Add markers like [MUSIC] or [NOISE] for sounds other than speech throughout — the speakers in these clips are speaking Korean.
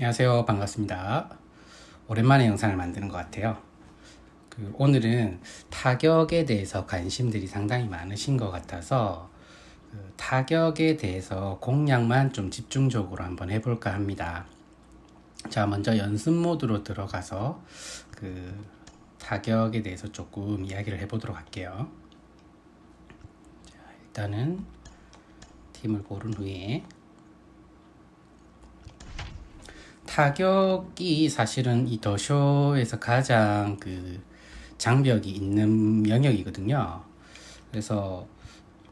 안녕하세요. 반갑습니다. 오랜만에 영상을 만드는 것 같아요. 그 오늘은 타격에 대해서 관심들이 상당히 많으신 것 같아서 그 타격에 대해서 공략만 좀 집중적으로 한번 해볼까 합니다. 자, 먼저 연습 모드로 들어가서 그 타격에 대해서 조금 이야기를 해보도록 할게요. 자, 일단은 팀을 고른 후에 타격이 사실은 이 더쇼에서 가장 그 장벽이 있는 영역이거든요. 그래서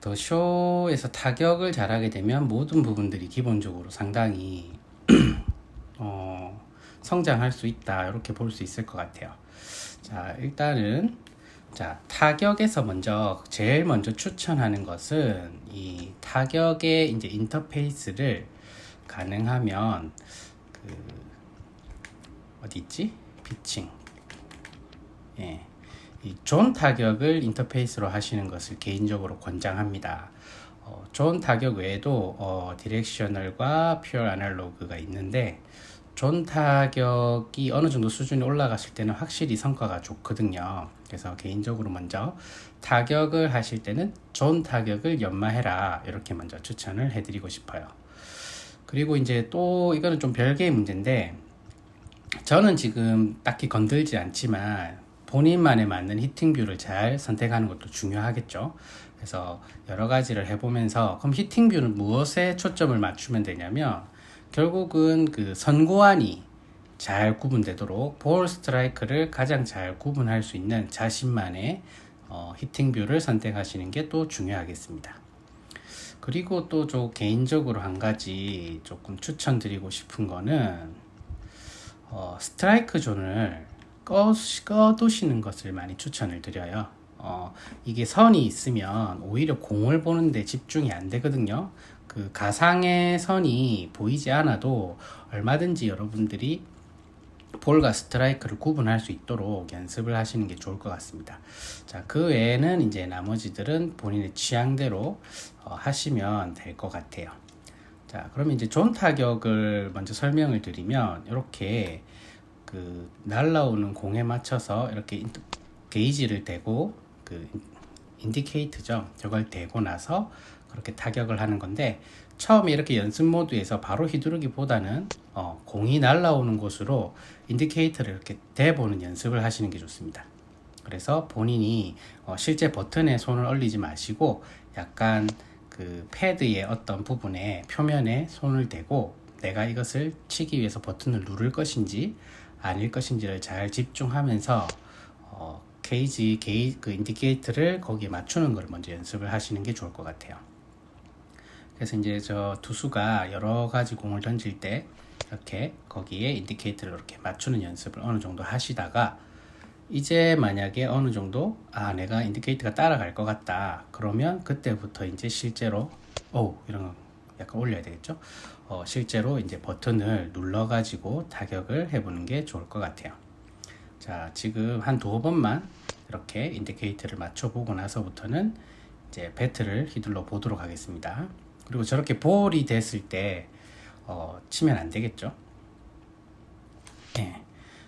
더쇼에서 타격을 잘하게 되면 모든 부분들이 기본적으로 상당히 [CLEARS THROAT] 어, 성장할 수 있다 이렇게 볼 수 있을 것 같아요. 자 일단은 자 타격에서 먼저 제일 먼저 추천하는 것은 이 타격의 이제 인터페이스를 가능하면 그 어디 있지? 피칭. 예. 이존 타격을 인터페이스로 하시는 것을 개인적으로 권장합니다. 어, 존 타격 외에도 어, 디렉셔널과 퓨어 아날로그가 있는데 존 타격이 어느 정도 수준이 올라갔을 때는 확실히 성과가 좋거든요. 그래서 개인적으로 먼저 타격을 하실 때는 존 타격을 연마해라 이렇게 먼저 추천을 해드리고 싶어요. 그리고 이제 또 이거는 좀 별개의 문제인데 저는 지금 딱히 건들지 않지만 본인만에 맞는 히팅 뷰를 잘 선택하는 것도 중요하겠죠. 그래서 여러 가지를 해보면서 그럼 히팅 뷰는 무엇에 초점을 맞추면 되냐면 결국은 그 선고안이 잘 구분되도록 볼 스트라이크를 가장 잘 구분할 수 있는 자신만의 어, 히팅 뷰를 선택하시는 게 또 중요하겠습니다. 그리고 또 저 개인적으로 한 가지 조금 추천드리고 싶은 거는 어, 스트라이크 존을 꺼, 꺼두시는 것을 많이 추천을 드려요. 어, 이게 선이 있으면 오히려 공을 보는데 집중이 안 되거든요. 그 가상의 선이 보이지 않아도 얼마든지 여러분들이 볼과 스트라이크를 구분할 수 있도록 연습을 하시는 게 좋을 것 같습니다. 자, 그 외에는 이제 나머지들은 본인의 취향대로 어, 하시면 될 것 같아요. 자, 그러면 이제 존 타격을 먼저 설명을 드리면 이렇게 그 날라오는 공에 맞춰서 이렇게 인- 게이지를 대고 그 인디케이트죠. 저걸 대고 나서 그렇게 타격을 하는 건데 처음에 이렇게 연습 모드에서 바로 휘두르기보다는 어, 공이 날라오는 곳으로 인디케이터를 이렇게 대보는 연습을 하시는 게 좋습니다. 그래서 본인이 어, 실제 버튼에 손을 얼리지 마시고 약간 그 패드의 어떤 부분에 표면에 손을 대고 내가 이것을 치기 위해서 버튼을 누를 것인지 아닐 것인지를 잘 집중하면서 어, 게이지 게이 그 인디케이터를 거기에 맞추는 걸 먼저 연습을 하시는 게 좋을 것 같아요. 그래서 이제 저 투수가 여러 가지 공을 던질 때 이렇게 거기에 인디케이터를 이렇게 맞추는 연습을 어느 정도 하시다가 이제 만약에 어느 정도 아 내가 인디케이터가 따라갈 것 같다. 그러면 그때부터 이제 실제로 오 이런 거 약간 올려야 되겠죠? 어, 실제로 이제 버튼을 눌러 가지고 타격을 해보는 게 좋을 것 같아요. 자 지금 한 두 번만 이렇게 인디케이터를 맞춰보고 나서부터는 이제 배트를 휘둘러 보도록 하겠습니다. 그리고 저렇게 볼이 됐을 때 어, 치면 안 되겠죠? 네.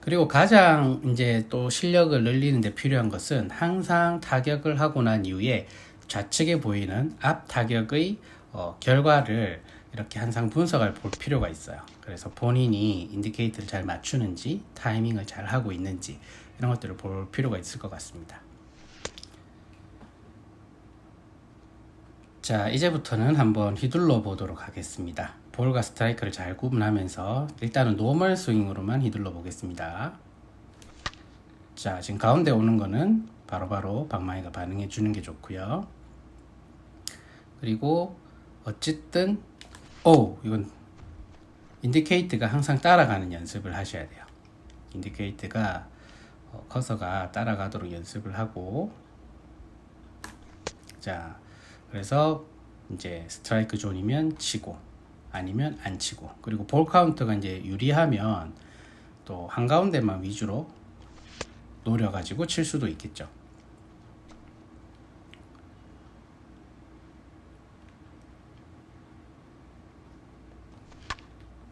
그리고 가장 이제 또 실력을 늘리는 데 필요한 것은 항상 타격을 하고 난 이후에 좌측에 보이는 앞 타격의 어, 결과를 이렇게 항상 분석을 볼 필요가 있어요. 그래서 본인이 인디케이터를 잘 맞추는지 타이밍을 잘 하고 있는지 이런 것들을 볼 필요가 있을 것 같습니다. 자, 이제부터는 한번 휘둘러 보도록 하겠습니다. 볼과 스트라이크를 잘 구분하면서 일단은 노멀 스윙으로만 휘둘러 보겠습니다. 자, 지금 가운데 오는 거는 바로 바로 방망이가 반응해 주는 게 좋고요. 그리고 어쨌든 오, 이건 인디케이트가 항상 따라가는 연습을 하셔야 돼요. 인디케이트가 어, 커서가 따라가도록 연습을 하고 자, 그래서 이제 스트라이크 존이면 치고 아니면 안 치고 그리고 볼 카운트가 이제 유리하면 또 한가운데만 위주로 노려가지고 칠 수도 있겠죠.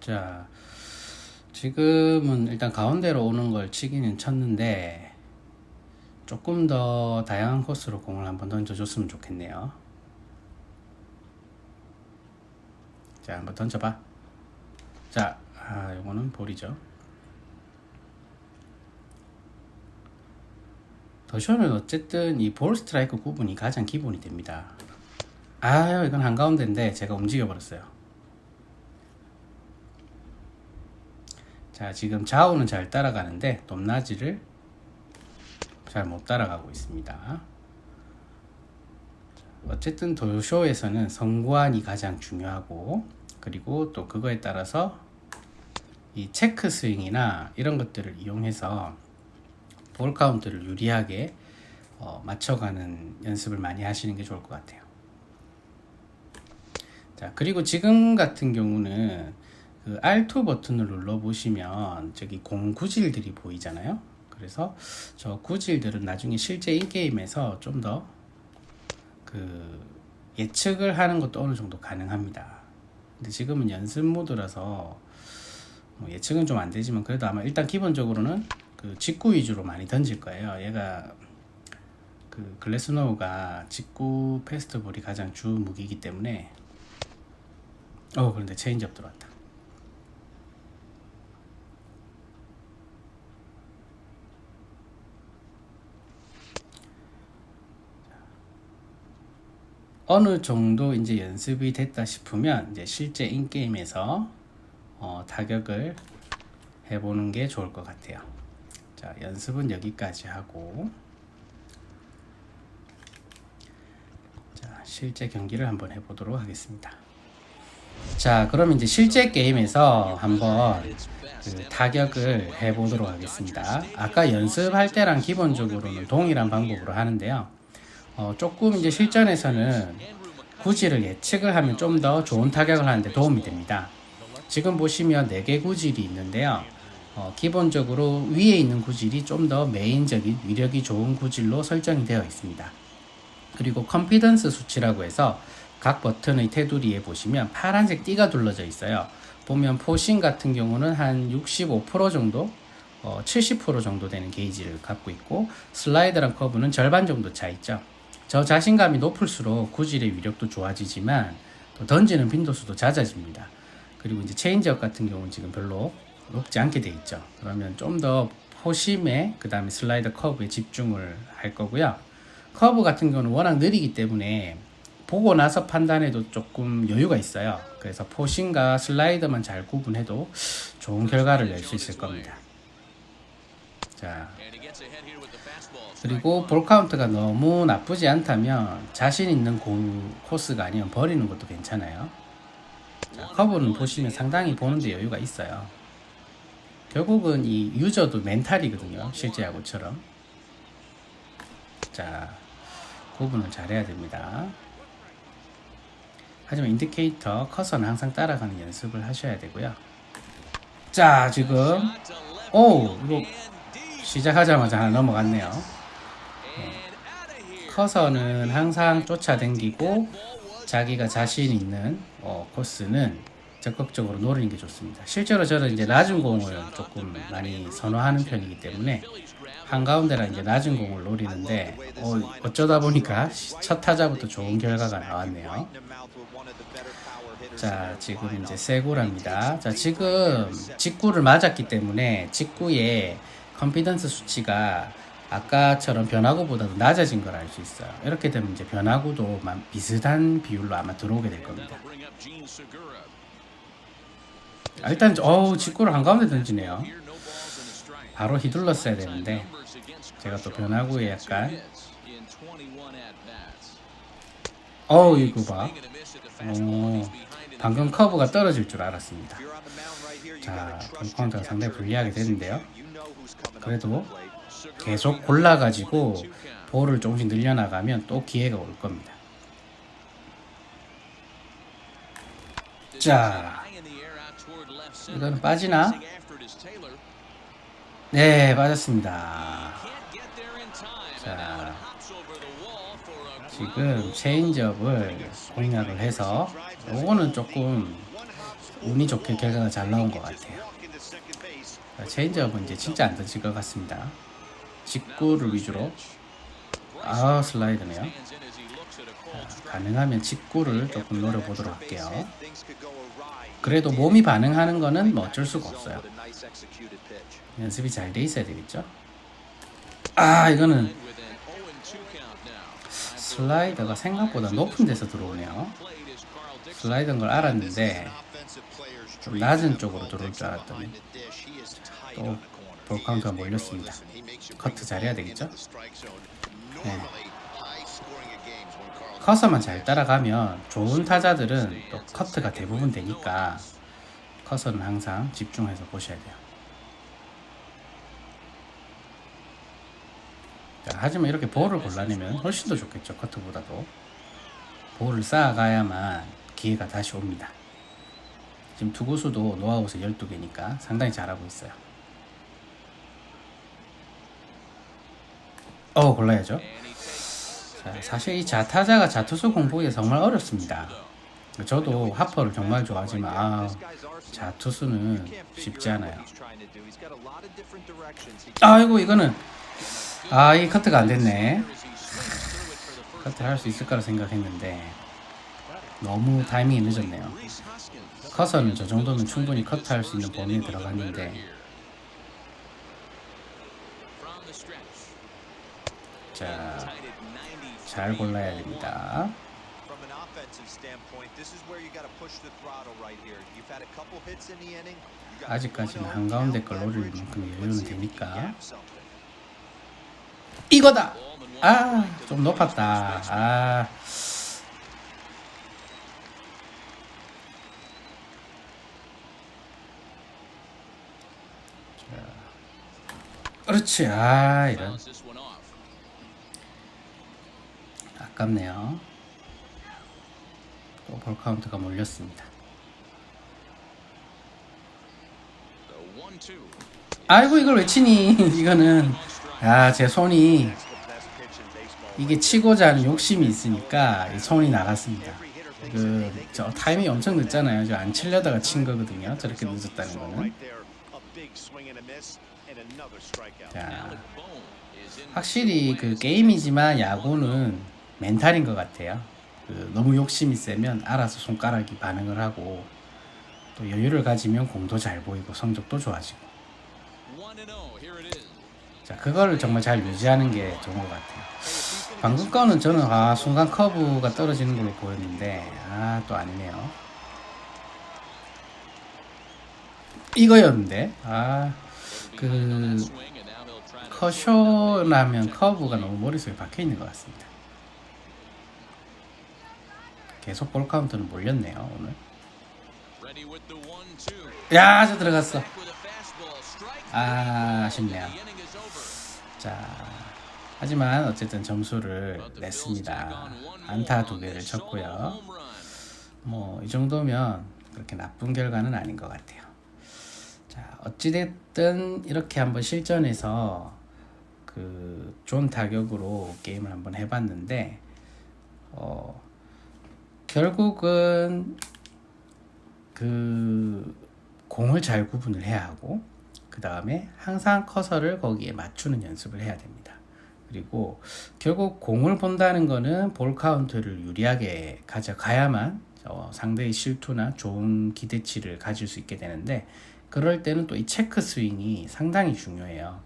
자, 지금은 일단 가운데로 오는 걸 치기는 쳤는데 조금 더 다양한 코스로 공을 한번 던져줬으면 좋겠네요. 자, 한번 던져봐. 자, 아, 요거는 볼이죠. 더쇼는 어쨌든 이 볼 스트라이크 구분이 가장 기본이 됩니다. 아유, 이건 한가운데인데 제가 움직여버렸어요. 자, 지금 좌우는 잘 따라가는데 높낮이를 잘 못 따라가고 있습니다. 어쨌든 도쇼에서는 성구안이 가장 중요하고 그리고 또 그거에 따라서 이 체크 스윙이나 이런 것들을 이용해서 볼 카운트를 유리하게 어, 맞춰가는 연습을 많이 하시는 게 좋을 것 같아요. 자, 그리고 지금 같은 경우는 그 R2 버튼을 눌러 보시면 저기 공 구질들이 보이잖아요. 그래서 저 구질들은 나중에 실제 이 게임에서 좀 더 그 예측을 하는 것도 어느 정도 가능합니다. 근데 지금은 연습 모드라서 뭐 예측은 좀 안 되지만 그래도 아마 일단 기본적으로는 그 직구 위주로 많이 던질 거예요. 얘가 그 글래스노우가 직구 페스트볼이 가장 주 무기이기 때문에 어 그런데 체인지업 들어왔다. 어느 정도 이제 연습이 됐다 싶으면 이제 실제 인게임에서 어, 타격을 해보는 게 좋을 것 같아요. 자, 연습은 여기까지 하고 자, 실제 경기를 한번 해보도록 하겠습니다. 자, 그럼 이제 실제 게임에서 한번 그 타격을 해보도록 하겠습니다. 아까 연습할 때랑 기본적으로는 동일한 방법으로 하는데요. 어, 조금 이제 실전에서는 구질을 예측을 하면 좀 더 좋은 타격을 하는데 도움이 됩니다. 지금 보시면 4개 구질이 있는데요. 어, 기본적으로 위에 있는 구질이 좀 더 메인적인 위력이 좋은 구질로 설정이 되어 있습니다. 그리고 컨피던스 수치라고 해서 각 버튼의 테두리에 보시면 파란색 띠가 둘러져 있어요. 보면 포신 같은 경우는 한 65% 정도, 어, 70% 정도 되는 게이지를 갖고 있고 슬라이드랑 커브는 절반 정도 차 있죠. 저 자신감이 높을수록 구질의 위력도 좋아지지만 또 던지는 빈도수도 잦아집니다. 그리고 이제 체인지업 같은 경우는 지금 별로 높지 않게 돼 있죠. 그러면 좀 더 포심에 그 다음에 슬라이더 커브에 집중을 할 거고요. 커브 같은 경우는 워낙 느리기 때문에 보고 나서 판단해도 조금 여유가 있어요. 그래서 포신과 슬라이더만 잘 구분해도 좋은 결과를 낼 수 있을 겁니다. 자, 그리고 볼 카운트가 너무 나쁘지 않다면 자신 있는 공 코스가 아니면 버리는 것도 괜찮아요. 자, 커브는 보시면 상당히 보는데 여유가 있어요. 결국은 이 유저도 멘탈이거든요. 실제 야구처럼. 자, 구분을 잘해야 됩니다. 하지만 인디케이터 커서는 항상 따라가는 연습을 하셔야 되고요. 자, 지금 오 이거 시작하자마자 하나 넘어갔네요. 네. 커서는 항상 쫓아다니고 자기가 자신 있는 어, 코스는 적극적으로 노리는 게 좋습니다. 실제로 저는 이제 낮은 공을 조금 많이 선호하는 편이기 때문에 한가운데라 이제 낮은 공을 노리는데 어, 어쩌다 보니까 첫 타자부터 좋은 결과가 나왔네요. 자, 지금 이제 세고랍니다. 자, 지금 직구를 맞았기 때문에 직구의 컨피던스 수치가 아까처럼 변화구보다도 낮아진 걸 알 수 있어요. 이렇게 되면 이제 변화구도 마- 비슷한 비율로 아마 들어오게 될 겁니다. 아, 일단 어우 직구를 한가운데 던지네요. 바로 휘둘렀어야 되는데 제가 또 변화구에 약간 어우 이거 봐. 오, 방금 커브가 떨어질 줄 알았습니다. 자, 카운트가 상당히 불리하게 되는데요. 그래도 계속 골라가지고 볼을 조금씩 늘려나가면 또 기회가 올 겁니다. 자, 이거는 빠지나? 네, 빠졌습니다. 자, 지금 체인지업을 공략을 해서 요거는 조금 운이 좋게 결과가 잘 나온 것 같아요. 자, 체인지업은 이제 진짜 안 던질 것 같습니다. 직구를 위주로. 아, 슬라이드네요. 자, 가능하면 직구를 조금 노려보도록 할게요. 그래도 몸이 반응하는 거는 뭐 어쩔 수가 없어요. 연습이 잘 돼 있어야 되겠죠? 아, 이거는 슬라이더가 생각보다 높은 데서 들어오네요. 슬라이더인 걸 알았는데 좀 낮은 쪽으로 들어올 줄 알았더니 또 볼카운트가 몰렸습니다. 커트 잘해야 되겠죠? 네. 커서만 잘 따라가면 좋은 타자들은 또 커트가 대부분 되니까 커서는 항상 집중해서 보셔야 돼요. 자, 하지만 이렇게 볼을 골라내면 훨씬 더 좋겠죠. 커트보다도. 볼을 쌓아가야만 기회가 다시 옵니다. 지금 투구수도 노아웃에 12개니까 상당히 잘하고 있어요. 어, 골라야죠. 자, 사실 이 자타자가 자투수 공부하기 정말 어렵습니다. 저도 하퍼를 정말 좋아하지만 아, 자투수는 쉽지 않아요. 아이고 이거는 아 이 커트가 안 됐네. 커트를 할 수 있을 거라 생각했는데 너무 타이밍이 늦었네요. 커서는 저 정도면 충분히 커트할 수 있는 범위에 들어갔는데 자, 잘 골라야 됩니다. From an offensive standpoint, this is where you got to push the throttle right here. You've had a couple hits in the inning. You got 아직까지는 1-0 한가운데 down 걸 노릴. 만큼 여유는 되니까. 이거다. 아, 좀 높았다. 아. 자. 그렇지. 아, 이런. 아깝네요. 또 볼 카운트가 몰렸습니다. 아이고 이걸 왜 치니? [LAUGHS] 이거는 아 제 손이. 이게 치고자 하는 욕심이 있으니까 이 손이 나갔습니다. 그 저 타이밍이 엄청 늦잖아요. 저 안 치려다가 친 거거든요. 저렇게 늦었다는 거는. 자, 확실히 그 게임이지만 야구는 멘탈인 것 같아요. 그 너무 욕심이 세면 알아서 손가락이 반응을 하고 또 여유를 가지면 공도 잘 보이고 성적도 좋아지고. 자, 그거를 정말 잘 유지하는 게 좋은 것 같아요. 방금 거는 저는 아 순간 커브가 떨어지는 걸로 보였는데 아 또 아니네요. 이거였는데 아그 커쇼라면 커브가 너무 머릿속에 박혀 있는 것 같습니다. 계속 볼 카운트는 몰렸네요 오늘. 야, 저 들어갔어. 아, 아쉽네요. 자, 하지만 어쨌든 점수를 냈습니다. 안타 두 개를 쳤고요. 뭐 이 정도면 그렇게 나쁜 결과는 아닌 것 같아요. 자, 어찌됐든 이렇게 한번 실전에서 그 좋은 타격으로 게임을 한번 해봤는데 어, 결국은 그 공을 잘 구분을 해야 하고 그 다음에 항상 커서를 거기에 맞추는 연습을 해야 됩니다. 그리고 결국 공을 본다는 거는 볼 카운트를 유리하게 가져가야만 어, 상대의 실투나 좋은 기대치를 가질 수 있게 되는데 그럴 때는 또 이 체크 스윙이 상당히 중요해요.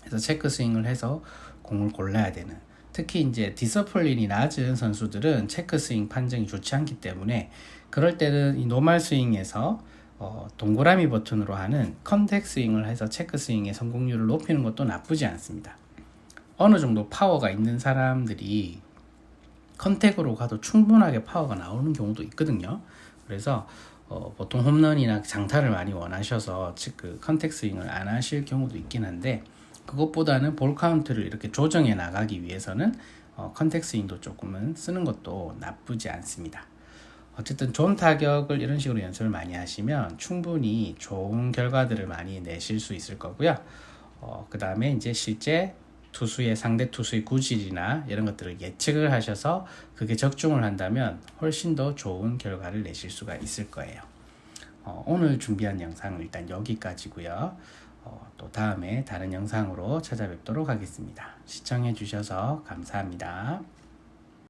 그래서 체크 스윙을 해서 공을 골라야 되는 특히 이제 디서플린이 낮은 선수들은 체크 스윙 판정이 좋지 않기 때문에 그럴 때는 이 노말 스윙에서 어, 동그라미 버튼으로 하는 컨택 스윙을 해서 체크 스윙의 성공률을 높이는 것도 나쁘지 않습니다. 어느 정도 파워가 있는 사람들이 컨택으로 가도 충분하게 파워가 나오는 경우도 있거든요. 그래서 어, 보통 홈런이나 장타를 많이 원하셔서 즉그 컨택 스윙을 안 하실 경우도 있긴 한데 그것보다는 볼 카운트를 이렇게 조정해 나가기 위해서는 어, 컨택 스윙도 조금은 쓰는 것도 나쁘지 않습니다. 어쨌든 좋은 타격을 이런 식으로 연습을 많이 하시면 충분히 좋은 결과들을 많이 내실 수 있을 거고요. 어, 그 다음에 이제 실제 투수의 상대 투수의 구질이나 이런 것들을 예측을 하셔서 그게 적중을 한다면 훨씬 더 좋은 결과를 내실 수가 있을 거예요. 어, 오늘 준비한 영상은 일단 여기까지고요. 어, 또 다음에 다른 영상으로 찾아뵙도록 하겠습니다. 시청해 주셔서 감사합니다.